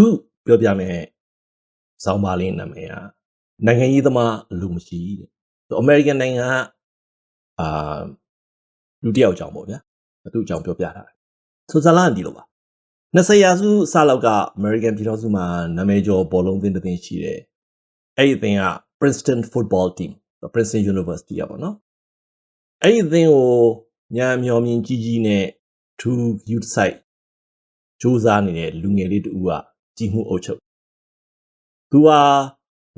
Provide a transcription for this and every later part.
ခုပြောပြမယ်ဆောင်းပါးလေးနာမည်ကနိုင်ငံရေးသမားအလိုမရှိတဲ့အမေရိကန်နိုင်ငံကအာလူတစ်ယောက်အကြောင်းပေါ့ဗျာသူ့အကြောင်းပြောပြတာဆိုဇာလန်ဒီလိုပါ20ရာစုစလောက်ကအမေရိကန်ပြည်ထောင်စုမှာနာမည်ကျော်ဘောလုံးသင်းတစ်သင်းရှိတယ်အဲ့ဒီအသင်းက Princeton Football Team Princeton University อ่ะပေါ့နော်အဲ့ဒီအသင်းကိုညာမျောမြင်ကြီးကြီးနဲ့ to youth site စူးစမ်းနေတဲ့လူငယ်လေးတူက ကြီးမှုအုပ်ချုပ်သူဟာ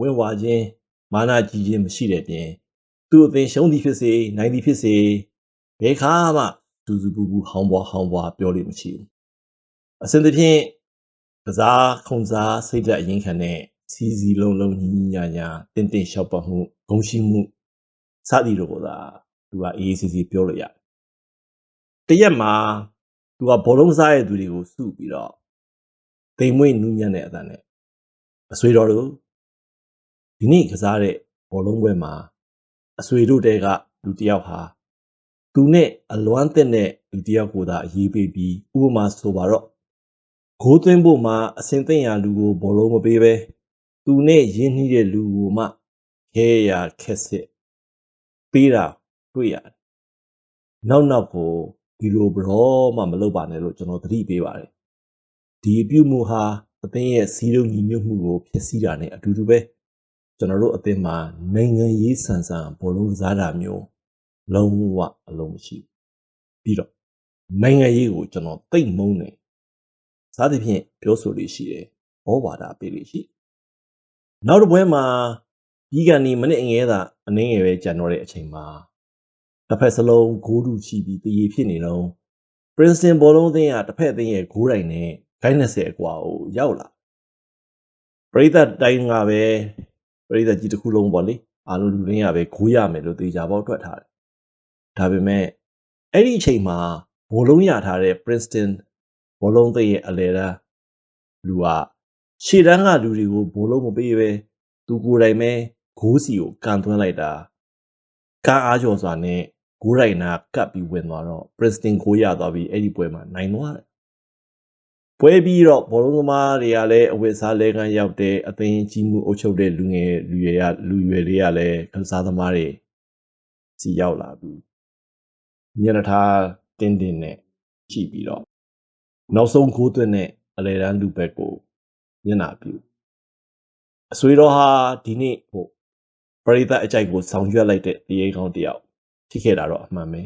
ဝင့်ဝါခြင်းမာနကြီးခြင်းမရှိတဲ့ပြင်သူ့အသင်ရှုံးသည်ဖြစ်စေနိုင်သည်ဖြစ်စေဘယ်ခါမှသူစုပူပူဟောင်းပွားဟောင်းပွားပြောလို့မရှိဘူးအစဉ်သဖြင့်ကစားခုံစားစိတ်ဓာတ်အရင်ခံတဲ့စီစီလုံးလုံးညီညီညာညာတင်းတင်းလျှောက်ပတ်မှုဂုံရှိမှုစသည်တို့ကသူကအေးအေးဆေးဆေးပြောလို့ရတယ်တရက်မှာသူကဘောလုံးစားရဲ့သူတွေကိုစုပြီးတော့ တိမ်မွေ့နူးညံ့တဲ့အတန်နဲ့အဆွေတော်တို့ဒီနေ့ကစားတဲ့ဘောလုံးပွဲမှာအဆွေတို့တဲကလူတစ်ယောက်ဟာသူနဲ့အလွမ်းတဲ့တဲ့လူတစ်ယောက်ကိုသာအရေးပေးပြီးဥပမာဆိုပါတော့ဂိုးသွင်းဖို့မှာအစင်သိမ့်ရာလူကိုဘောလုံးမပေးပဲသူနဲ့ရင်းနှီးတဲ့လူကိုမှခဲရခက်စစ်ပေးတာတွေ့ရတယ်နောက်နောက်ကိုဒီလိုဘရောမှမလုပ်ပါနဲ့လို့ကျွန်တော်သတိပေးပါတယ် ဒီအပြုမှုဟာအသင်းရဲ့စီးလုံးညီညွတ်မှုကိုဖြစ်စည်းတာနဲ့အတူတူပဲကျွန်တော်တို့အသင်းမှာနိုင်ငံရေးဆန်ဆန်ဘောလုံးကစားတာမျိုးလုံးဝအလုံးမရှိဘူးပြီးတော့နိုင်ငံရေးကိုကျွန်တော်သိမ့်မုန်းတယ်စားသဖြင့်ပြောဆိုလို့ရှိတယ်ဩဝါဒပေးလို့ရှိနောက်တစ်ပွဲမှာပြီးကန်ဒီမိနစ်အငယ်သာအနည်းငယ်ပဲကြံတော့တဲ့အချိန်မှာတစ်ဖက်စလုံးဂိုးတူရှိပြီးတည်ရဖြစ်နေတော့ Princeton ဘောလုံးအသင်းကတစ်ဖက်အသင်းရဲ့ဂိုးတိုင်နဲ့ ဂိုင်း20အကွာကိုရောက်လာပရိသတ်တိုင်းကပဲပရိသတ်ကြီးတစ်ခုလုံးပေါ့လေအားလုံးလူရင်းကပဲဂိုးရမယ်လို့သေချာပေါက်ထွက်ထားတယ်ဒါပေမဲ့အဲ့ဒီအချိန်မှာဘောလုံးရထားတဲ့ Princeton ဘောလုံးသိရဲ့အလဲတန်းလူကရှေ့တန်းကလူတွေကိုဘောလုံးမပေးပဲသူကိုယ်တိုင်ပဲဂိုးစီကိုကန်သွင်းလိုက်တာကားအားကျော်စွာနဲ့ဂိုးရိုင်နာကပ်ပြီးဝင်သွားတော့ Princeton ကိုရသွားပြီးအဲ့ဒီပွဲမှာနိုင်သွားတယ် ပွဲပြီးတော့ဘောလုံးသမားတွေကလည်းအဝတ်စားလဲကန်းရောက်တဲ့အသိန်းကြီးမှုအုပ်ချုပ်တဲ့လူငယ်လူရွယ်ရလူရွယ်တွေကလည်းကစားသမားတွေစီရောက်လာပြီးညရထားတင်းတင်းနဲ့ကြည့်ပြီးတော့နောက်ဆုံးကိုးသွင်းတဲ့အလဲတန်းလူဘက်ကိုမျက်နှာပြုအဆွေတော်ဟာဒီနေ့ဟိုပရိသတ်အကြိုက်ကိုဆောင်ရွက်လိုက်တဲ့တရေကောင်းတယောက်ဖြစ်ခဲ့တာတော့အမှန်ပဲ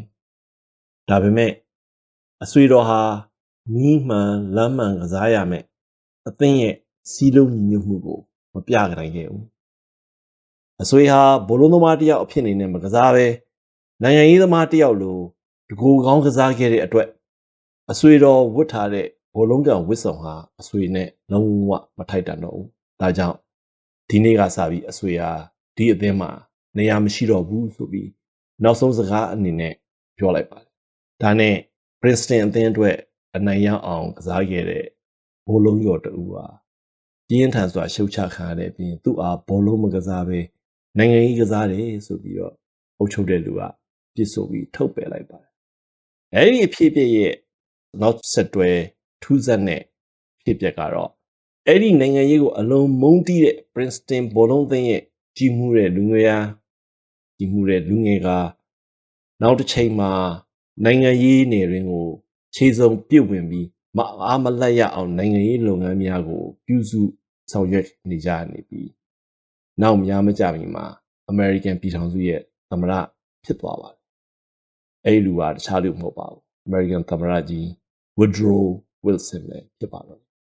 ဒါပေမဲ့အဆွေတော်ဟာ နီးမှန်လမ်းမှန်ကစားရမယ်အသင်းရဲ့စီးလုံးညီညွတ်မှုကိုမပြနိုင်ခဲ့ဘူးအဆွေဟာဘောလုံးသမားတယောက်အဖြစ်နေနဲ့မကစားပဲနိုင်ငံရေးသမားတယောက်လိုတကူကောင်းကစားခဲ့တဲ့အတွက်အဆွေတော်ဝတ်ထားတဲ့ဘောလုံးကန်ဝစ်ဆောင်ဟာအဆွေနဲ့လုံးဝမထိုက်တန်တော့ဘူးဒါကြောင့်ဒီနေ့ကစပြီးအဆွေဟာဒီအသင်းမှာနေရာမရှိတော့ဘူးဆိုပြီးနောက်ဆုံးစကားအနေနဲ့ပြောလိုက်ပါတယ်ဒါနဲ့ Princeton အသင်းအတွက် အနိုင်ရအောင်ကစားခဲ့တဲ့ဘောလုံးရော်တူဟာပြင်းထန်စွာရှုတ်ချခံရတဲ့ပြင်သူ့အားဘောလုံးမကစားပဲနိုင်ငံရေးကစားတယ်ဆိုပြီးတော့အုပ်ချုပ်တဲ့လူကပြစ်ဆိုပြီးထုတ်ပယ်လိုက်ပါတယ်။အဲဒီအဖြစ်အပျက်ရဲ့နောက်ဆက်တွဲထူးဆန်းတဲ့ဖြစ်ပျက်ကတော့အဲ့ဒီနိုင်ငံရေးကိုအလုံးမုန်းတီးတဲ့ Princeton ဘောလုံးသင်းရဲ့ကြီးမှုတဲ့လူငယ်အားကြီးမှုတဲ့လူငယ်ကနောက်တစ်ချိန်မှာနိုင်ငံရေးနေရင်းကို ခြေစုံပြုတ်ဝင်ပြီးမအားမလက်ရအောင်နိုင်ငံရေးလုပ်ငန်းများကို ပြုစုဆောင်ရွက်နေကြနေပြီးနောက်များမကြမီမှာ American ပြည်ထောင်စုရဲ့သမ္မတဖြစ်သွားပါတယ်။အဲဒီလူကတခြားလူမဟုတ်ပါဘူး။ American သမ္မတကြီး Woodrow Wilson ပဲဖြစ်ပါတော့